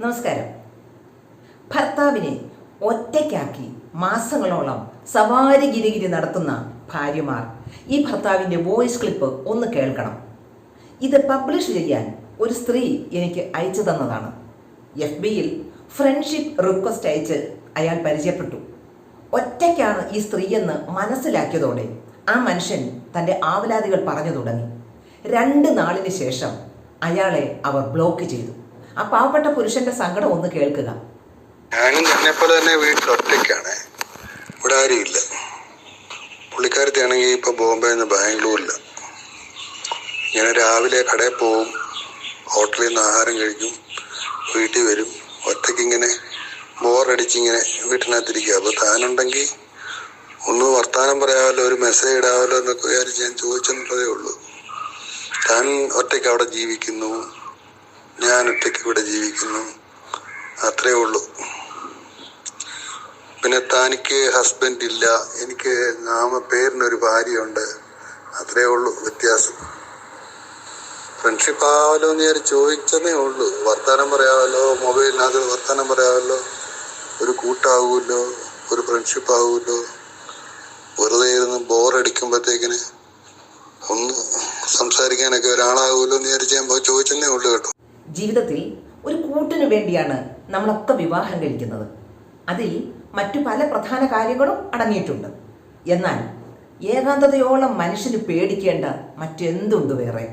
നമസ്കാരം. ഭർത്താവിനെ ഒറ്റയ്ക്കാക്കി മാസങ്ങളോളം സവാരി ഗിരിഗിരി നടത്തുന്ന ഭാര്യമാർ ഈ ഭർത്താവിന്റെ വോയിസ് ക്ലിപ്പ് ഒന്ന് കേൾക്കണം. ഇത് പബ്ലിഷ് ചെയ്യാൻ ഒരു സ്ത്രീ എനിക്ക് അയച്ചു തന്നതാണ്. എഫ് ബിയിൽ ഫ്രണ്ട്ഷിപ്പ് റിക്വസ്റ്റ് അയച്ച് അയാൾ പരിചയപ്പെട്ടു. ഒറ്റയ്ക്കാണ് ഈ സ്ത്രീയെന്ന് മനസ്സിലാക്കിയതോടെ ആ മനുഷ്യൻ തന്റെ ആവലാതികൾ പറഞ്ഞു തുടങ്ങി. രണ്ട് നാളിന് ശേഷം അയാളെ അവർ ബ്ലോക്ക് ചെയ്തു. ആ പാവപ്പെട്ട പുരുഷന്റെ സങ്കടം ഒന്ന് കേൾക്കുക. ഞാനും തന്നെ വീട്ടിൽ ഒറ്റയ്ക്കാണ്. ഇവിടെ ആരുമില്ല ആണെങ്കിൽ ഇപ്പൊ ബോംബെ നിന്ന് ബാംഗ്ലൂരില്ല. ഞാൻ രാവിലെ കടയിൽ പോവും ഹോട്ടലിൽ നിന്ന് ആഹാരം കഴിക്കും വീട്ടിൽ വരും. ഒറ്റയ്ക്ക് ഇങ്ങനെ ബോറടിച്ചിങ്ങനെ വീട്ടിനകത്തിരിക്കുക. അപ്പോൾ താനുണ്ടെങ്കിൽ ഒന്ന് വർത്താനം പറയാമല്ലോ ഒരു മെസ്സേജ് ഇടാമല്ലോ എന്നൊക്കെ വിചാരിച്ച് ഞാൻ ചോദിച്ചെന്നുള്ളതേ ഉള്ളൂ. താൻ ഒറ്റയ്ക്ക് അവിടെ ജീവിക്കുന്നു. ഞാൻ ഒറ്റയ്ക്ക് ഇവിടെ ജീവിക്കുന്നു. അത്രേ ഉള്ളൂ. പിന്നെ തനിക്ക് ഹസ്ബൻഡ് ഇല്ല. എനിക്ക് നാമ പേരിനൊരു ഭാര്യയുണ്ട്. അത്രേ ഉള്ളൂ വ്യത്യാസം. ഫ്രണ്ട്ഷിപ്പ് ആവാലോ എന്ന് ഞാൻ ചോദിച്ചതേ ഉള്ളൂ. വർത്താനം പറയാമല്ലോ മൊബൈലിനകത്ത് വർത്താനം പറയാമല്ലോ ഒരു കൂട്ടാവൂല്ലോ ഒരു ഫ്രണ്ട്ഷിപ്പ് ആവൂല്ലോ. വെറുതെ ഇരുന്ന് ബോറടിക്കുമ്പോഴത്തേക്കിന് ഒന്ന് സംസാരിക്കാനൊക്കെ ഒരാളാകുമല്ലോ എന്ന് വിചാരിച്ച് ഞാൻ ചോദിച്ചതേ ഉള്ളൂ കേട്ടോ. ജീവിതത്തിൽ ഒരു കൂട്ടിനു വേണ്ടിയാണ് നമ്മളൊക്കെ വിവാഹം കഴിക്കുന്നത്. അതിൽ മറ്റു പല പ്രധാന കാര്യങ്ങളും അടങ്ങിയിട്ടുണ്ട്. എന്നാൽ ഏകാന്തതയോളം മനുഷ്യന് പേടിക്കേണ്ട മറ്റെന്തുണ്ട് വേറെ?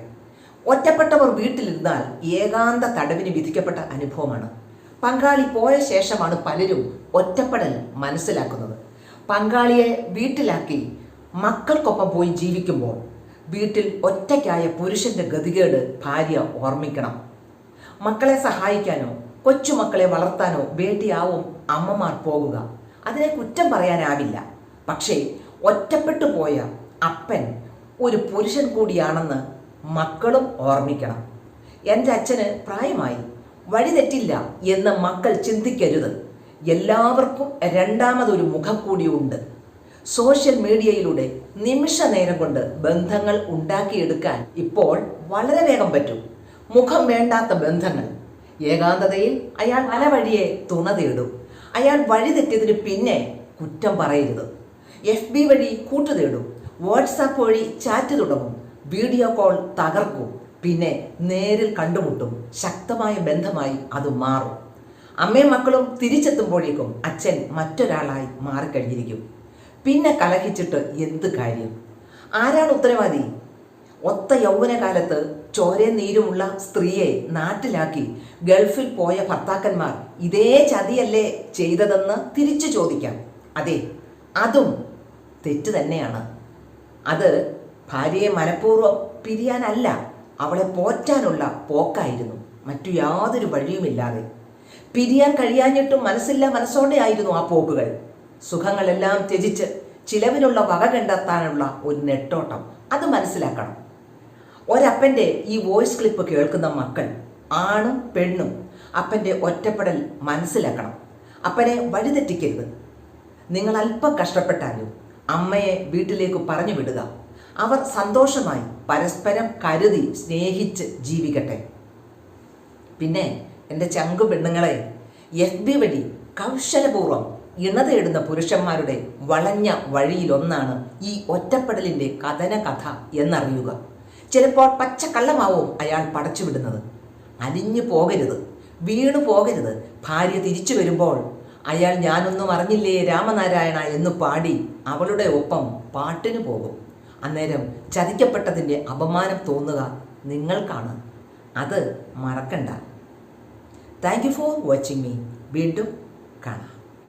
ഒറ്റപ്പെട്ടവർ വീട്ടിലിരുന്നാൽ ഏകാന്ത തടവിന് വിധിക്കപ്പെട്ട അനുഭവമാണ്. പങ്കാളി പോയ ശേഷമാണ് പലരും ഒറ്റപ്പെടൽ മനസ്സിലാക്കുന്നത്. പങ്കാളിയെ വീട്ടിലാക്കി മക്കൾക്കൊപ്പം പോയി ജീവിക്കുമ്പോൾ വീട്ടിൽ ഒറ്റയ്ക്കായ പുരുഷന്റെ ഗതികേട് ഭാര്യ ഓർമ്മിക്കണം. മക്കളെ സഹായിക്കാനോ കൊച്ചുമക്കളെ വളർത്താനോ വേണ്ടിയാവും അമ്മമാർ പോകുക. അതിനെ കുറ്റം പറയാനാവില്ല. പക്ഷേ ഒറ്റപ്പെട്ടു പോയ അപ്പൻ ഒരു പുരുഷൻ കൂടിയാണെന്ന് മക്കളും ഓർമ്മിക്കണം. എന്റെ അച്ഛന് പ്രായമായി. വഴിതെറ്റില്ല എന്ന് മക്കൾ ചിന്തിക്കരുത്. എല്ലാവർക്കും രണ്ടാമതൊരു മുഖം കൂടിയുണ്ട്. സോഷ്യൽ മീഡിയയിലൂടെ നിമിഷ നേരം കൊണ്ട് ബന്ധങ്ങൾ ഉണ്ടാക്കിയെടുക്കാൻ ഇപ്പോൾ വളരെ വേഗം പറ്റും. മുഖം വേണ്ടാത്ത ബന്ധങ്ങൾ. ഏകാന്തതയിൽ അയാൾ പല വഴിയെ തുണ തേടും. അയാൾ വഴി തെറ്റിയതിന് പിന്നെ കുറ്റം പറയരുത്. എഫ് ബി വഴി കൂട്ടുതേടും വാട്സാപ്പ് വഴി ചാറ്റ് തുടങ്ങും. വീഡിയോ കോൾ തകർക്കും. പിന്നെ നേരിൽ കണ്ടുമുട്ടും. ശക്തമായ ബന്ധമായി അത് മാറും. അമ്മയും മക്കളും തിരിച്ചെത്തുമ്പോഴേക്കും അച്ഛൻ മറ്റൊരാളായി മാറിക്കഴിഞ്ഞിരിക്കും. പിന്നെ കലഹിച്ചിട്ട് എന്ത് കാര്യം? ആരാണ് ഉത്തരവാദി? ഒത്ത യൗവനകാലത്ത് ചോരേ നീരുമുള്ള സ്ത്രീയെ നാട്ടിലാക്കി ഗൾഫിൽ പോയ ഭർത്താക്കന്മാർ ഇതേ ചതിയല്ലേ ചെയ്തതെന്ന് തിരിച്ചു ചോദിക്കാം. അതെ അതും തെറ്റ് തന്നെയാണ്. അത് ഭാര്യയെ മനഃപൂർവം പിരിയാനല്ല അവളെ പോറ്റാനുള്ള പോക്കായിരുന്നു. മറ്റു യാതൊരു വഴിയുമില്ലാതെ. പിരിയാൻ കഴിയാഞ്ഞിട്ടും മനസ്സില്ല മനസ്സോടെ ആയിരുന്നു ആ പോക്കുകൾ. സുഖങ്ങളെല്ലാം ത്യജിച്ച് ചിലവിനുള്ള വക കണ്ടെത്താനുള്ള ഒരു നെട്ടോട്ടം അത് മനസ്സിലാക്കണം. ഒരപ്പന്റെ ഈ വോയിസ് ക്ലിപ്പ് കേൾക്കുന്ന മക്കൾ ആണും പെണ്ണും അപ്പന്റെ ഒറ്റപ്പെടൽ മനസ്സിലാക്കണം. അപ്പനെ വഴിതെറ്റിക്കരുത്. നിങ്ങൾ അല്പം കഷ്ടപ്പെട്ടാലും അമ്മയെ വീട്ടിലേക്ക് പറഞ്ഞു വിടുക. അവർ സന്തോഷമായി പരസ്പരം കരുതി സ്നേഹിച്ച് ജീവിക്കട്ടെ. പിന്നെ എന്റെ ചങ്കു പെണ്ണുങ്ങളെ എഫ് ബി വഴി കൗശലപൂർവം ഇണ തേടുന്ന പുരുഷന്മാരുടെ വളഞ്ഞ വഴിയിലൊന്നാണ് ഈ ഒറ്റപ്പെടലിന്റെ കഥന കഥ എന്നറിയുക. ചിലപ്പോൾ പച്ചക്കള്ളമാവും അയാൾ പടച്ചുവിടുന്നത് അലിഞ്ഞു പോകരുത് വീണു പോകരുത്. ഭാര്യ തിരിച്ചു വരുമ്പോൾ അയാൾ ഞാനൊന്നും അറിഞ്ഞില്ലേ രാമനാരായണ എന്ന് പാടി അവളുടെ ഒപ്പം പാട്ടിന് പോകും. അന്നേരം ചതിക്കപ്പെട്ടതിന്റെ അപമാനം തോന്നുക നിങ്ങൾക്കാണ്. അത് മറക്കണ്ട. Thank you for watching me വീണ്ടും കാണാം.